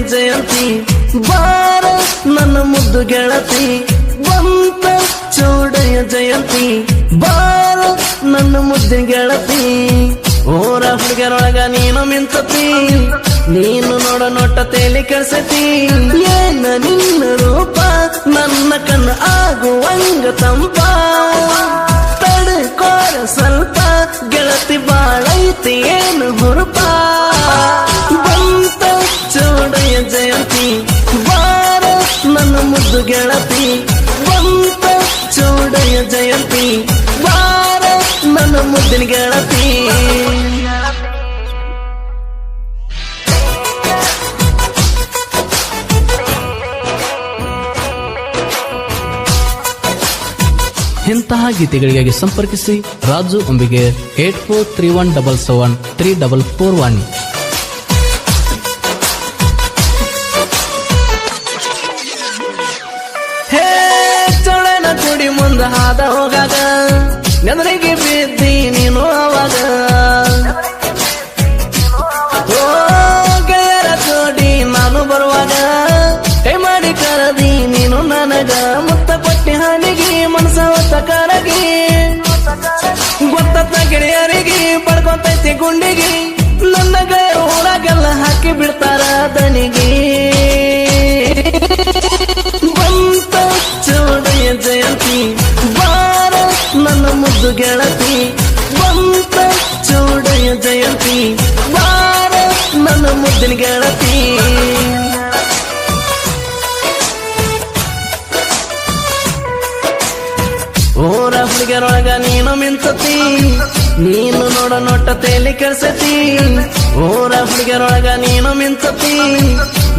ಜಯಂತಿ. ಬಾರ ನನ್ನ ಮುದ್ದು ಗೆಳತಿ. ಬಂತ ಚೌಡಯ್ಯ ಜಯಂತಿ. ಬಾರ ನನ್ನ ಮುದ್ದು ಗೆಳತಿ. ಓರ ಹುಡುಗರೊಳಗ ನೀನು ಮಿಂತತಿ ನೀನು ನೋಡ ನೋಟ ತೇಲಿ ಕೆಡ್ಸತಿ. ಏನ ನಿನ್ನ ರೂಪ ನನ್ನ ಕಣ್ಣು ಆಗುವಂಗ ತಂಪ. ಗೆಳತಿ. ಇಂತಹ ಗೀತೆಗಳಿಗಾಗಿ ಸಂಪರ್ಕಿಸಿ Raju Ambige eight four three one double seven three double four one. ಹೇ ಚೊಳನ ಕುಡಿ ಮುಂದ ಹಾದ ಹೋಗಾಗ. ನೆದರಿಗೆ ಬಿದ್ದಿ ನೀನು ಅವಾಗ ಓ, ಗೆಳೆಯರ ಜೋಡಿ ನಾನು ಬರುವಾಗ ಕೈ ಮಾಡಿ ಕರದಿ ನೀನು ನನಗ. ಮುತ್ತ ಕೊಟ್ಟಿ ಹಾನಿಗೆ ಮನಸ ಹೊತ್ತ ಕರಗಿ. ಗೊತ್ತ ಗೆಳೆಯರಿಗೆ ಪಡ್ಕೊಂತೈತಿ ಗುಂಡಿಗೆ. ನನ್ನ ಗೆಳೆಯರು ಊರಾಗೆಲ್ಲ ಹಾಕಿ ಬಿಡ್ತಾರ ದನಿಗೆ ಗೆಳತಿ ಬಂತ ಚೂಡಯ ಜಯಂತಿ, ಬಾರ ನನ್ನ ಮುದ್ದಿನ ಗೆಳತಿ. ಓರ ಹುಡುಗರೊಳಗ ನೀನು ಮಿಂತತಿ, ನೀನು ನೋಡ ನೋಟ ತೇಲಿ ಕೆಡ್ಸತಿ. ಓರ ಹುಡುಗರೊಳಗ ನೀನು ಮಿಂತತಿ,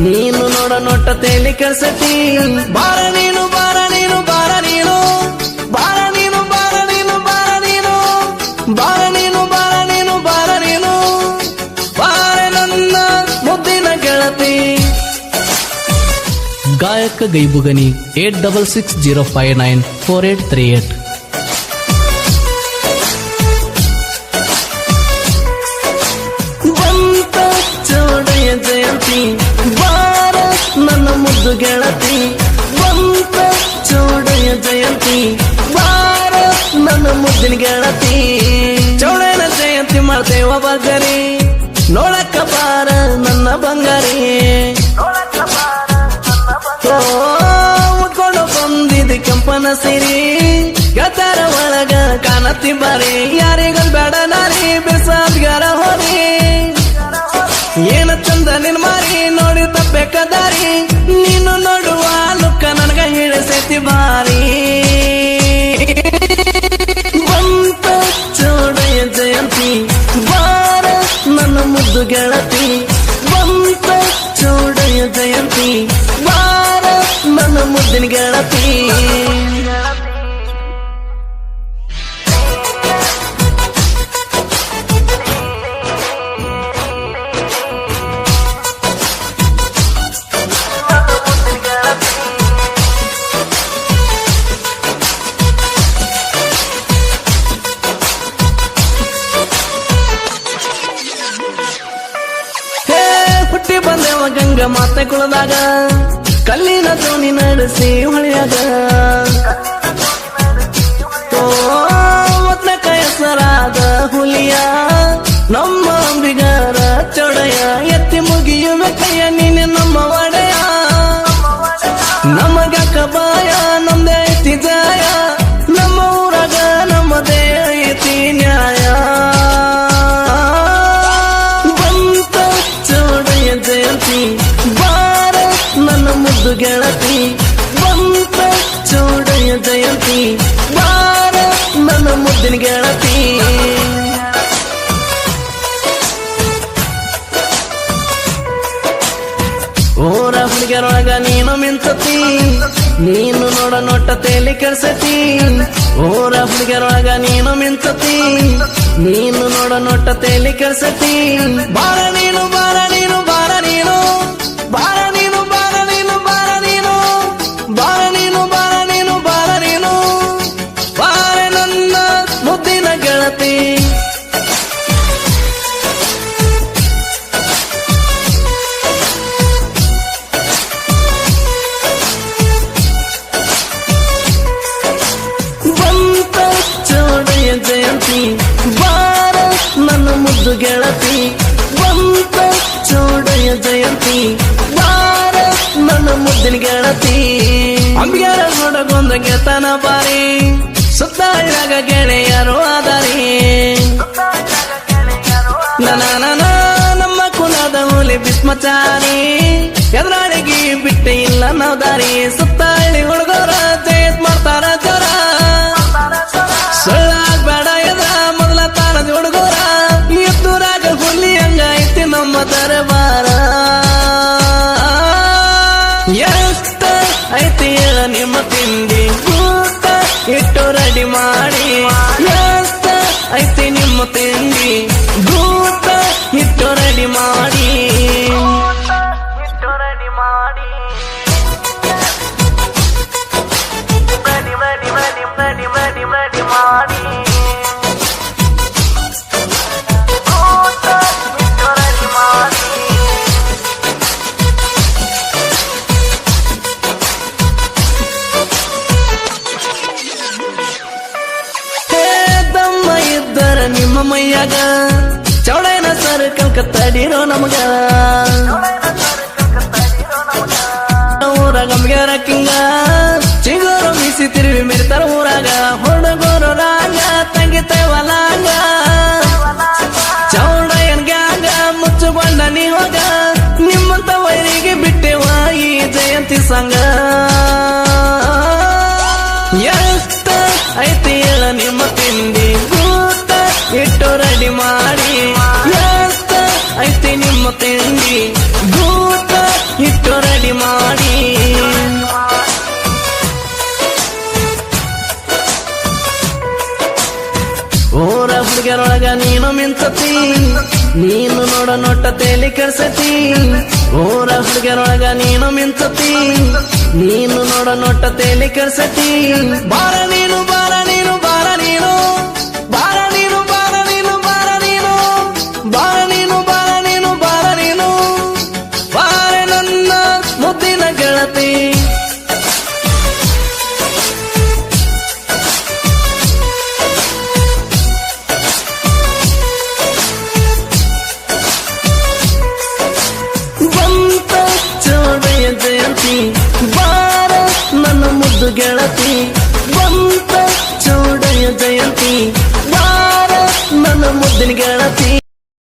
ನೀನು ನೋಡ ನೋಟ ತೇಲಿ ಕೆಡ್ಸತಿ. ಬಾರ ನೀನು ಬಾರ गायक double six zero five nine four eight three eight. Three eight Jayanti, ಬಾರ ನನ್ನ ಮುದ್ದು ಗೆಳತಿ. ಬಂತ ಚೌಡೆಯ ಜಯಂತಿ ವಾರ ನನ್ನ ಮುದ್ದಿನ ಗೆಳತಿ. ಚೌಡನ ಜಯಂತಿ ಮಾಡ್ತೇವ ನೋಡಕ್ಕ ಬಾರ ನನ್ನ ಬಂದಿದ್ದು ಕೆಂಪನ ಸಿರಿ ಗತರ ಒಳಗ ಕಾಣತಿ ಬಾರಿ ಯಾರಿಗಲ್ ಬೇಡ ನಾರಿ ಬಿಸಾದ್ಗಾರ ಹೋರಿ. ಏನ ಚಂದ ನಿನ್ ಮಾರಿ, ನೋಡಿ ತಪ್ಪೆಕ್ಕ ದಾರಿ. ನೀನು ನೋಡುವ ಲುಕ್ಕ ನನಗ ಹಿಡಿಸೈತಿ ಬಾರಿ ಬಂತ ಚೌಡಯ್ಯ ಜಯಂತಿ, ಬಾರ ನನ್ನ ಮುದ್ದು ಗೆಳತಿ. ಬಂತ ಜಯಂತಿ, ಬಾರ ನನ್ನ ಮುದ್ದಿನ ಗೆಳತಿ. ಬಂದೆವ ಗಂಗ ಮಾತೆ ಕುಳದಾಗ ಕಲ್ಲಿನ ದೋಣಿ ನಡೆಸಿ ಹೊಳೆಯಾಗ. ಓ ಮೊದ್ಲಕ ಹೆಸರಾದ ಹುಲಿಯ ನಮ್ಮ ಅಂಬಿಗರ ಗೆಳತಿ ಬಂತ ಚೂಡಯ ಜಯಂತಿ, ಬಾರ ನನ್ನ ಮುದ್ದಿನ ಗೆಳತಿ. ಓರ ಹುಡುಗರೊಳಗ ನೀನು ಮಿಂತತಿ, ನೀನು ನೋಡ ನೋಟ ತೇಲಿ ಕೆಡ್ಸತಿ. ಓರ ಹುಡುಗರೊಳಗ ನೀನು ಮಿಂತತಿ, ನೀನು ನೋಡ ನೋಟ ತೇಲಿ ಕೆಡ್ಸತಿ. ಜಯಂತಿ. ನನ್ನ ಮುದ್ದಿನ ಗೆಳತಿ. ಅಂಬಿಗಾರ ನೋಡಗೊಂದ ಗೆತನ ಬಾರಿ. ಸುತ್ತ ಇರಾಗ ಗೆಳೆಯರು ಆದಾರಿ. ನನ ನಮ್ಮ ಕುಲದ ಹುಲಿ ಬಿಸ್ಮಚಾರಿ ಎದುರಾಳಿಗೆ ಬಿಟ್ಟೆ ಇಲ್ಲ ನಾವು ದಾರಿ. ಸುತ್ತ ಹಳ್ಳಿ ಹುಡುಗರ ಜಯತ್ ಮಾಡ್ತಾರ ಜರ ಸುಳ್ಳಾಗ್ಬೇಡ ಎದ್ರ ಮೊದಲ ತಾನದ ಹುಡುಗರ. ಎದ್ದುರಾಗ ಹುಲಿ ಹಂಗೈತಿ ನಮ್ಮ ದರಬಾರ. ಚೌಡೈನ ಕಲ್ಕತ್ತಡಿರೋ ಕಲ್ಕ ತಡಿರೋ ನಮಗ. ಊರಾಗ ನಮ್ಗ್ಯಾರ ಕಿಂಗ. ಚಿಗೋರು ಮೀಸಿ ತಿರುವಿ ಮಿರ್ತಾರ ಊರಾಗ. ಹುಡುಗರು ರಾಗ ತಂಗಿ ತೈವಲಾಗ. ಚೌಡಯ್ಯನ್ ಗ್ಯಾಂಗ ಮುಚ್ಚುಕೊಂಡ ನೀವಾಗ. ನಿಮ್ಮಂತ ವೈರಿಗೆ ಬಿಟ್ಟೆವ ಈ ಜಯಂತಿ ಸಂಘ. ಐತಿ ಹೇಳ ನಿಮ್ಮ ತಿಂಡಿ. ಇಟ್ಟು ರೆಡಿ ಮಾಡಿ ನೀನು ನೋಡ ನೋಟ ತೇಲಿ ಕೆಡ್ಸತಿ. ಓರ ಹುಡುಗರೊಳಗ ನೀನು ಮಿಂಚತಿ. ನೀನು ನೋಡ ನೋಟ ತೇಲಿ ಕಳ್ಸತಿ ಬಾರ ನೀನು ಮುದ್ದು ಗೆಳತಿ. ಬಂತ ಚೌಡಯ್ಯ ಜಯಂತಿ. ವಾರ ನನ್ನ ಮುದ್ದಿನ ಗೆಳತಿ?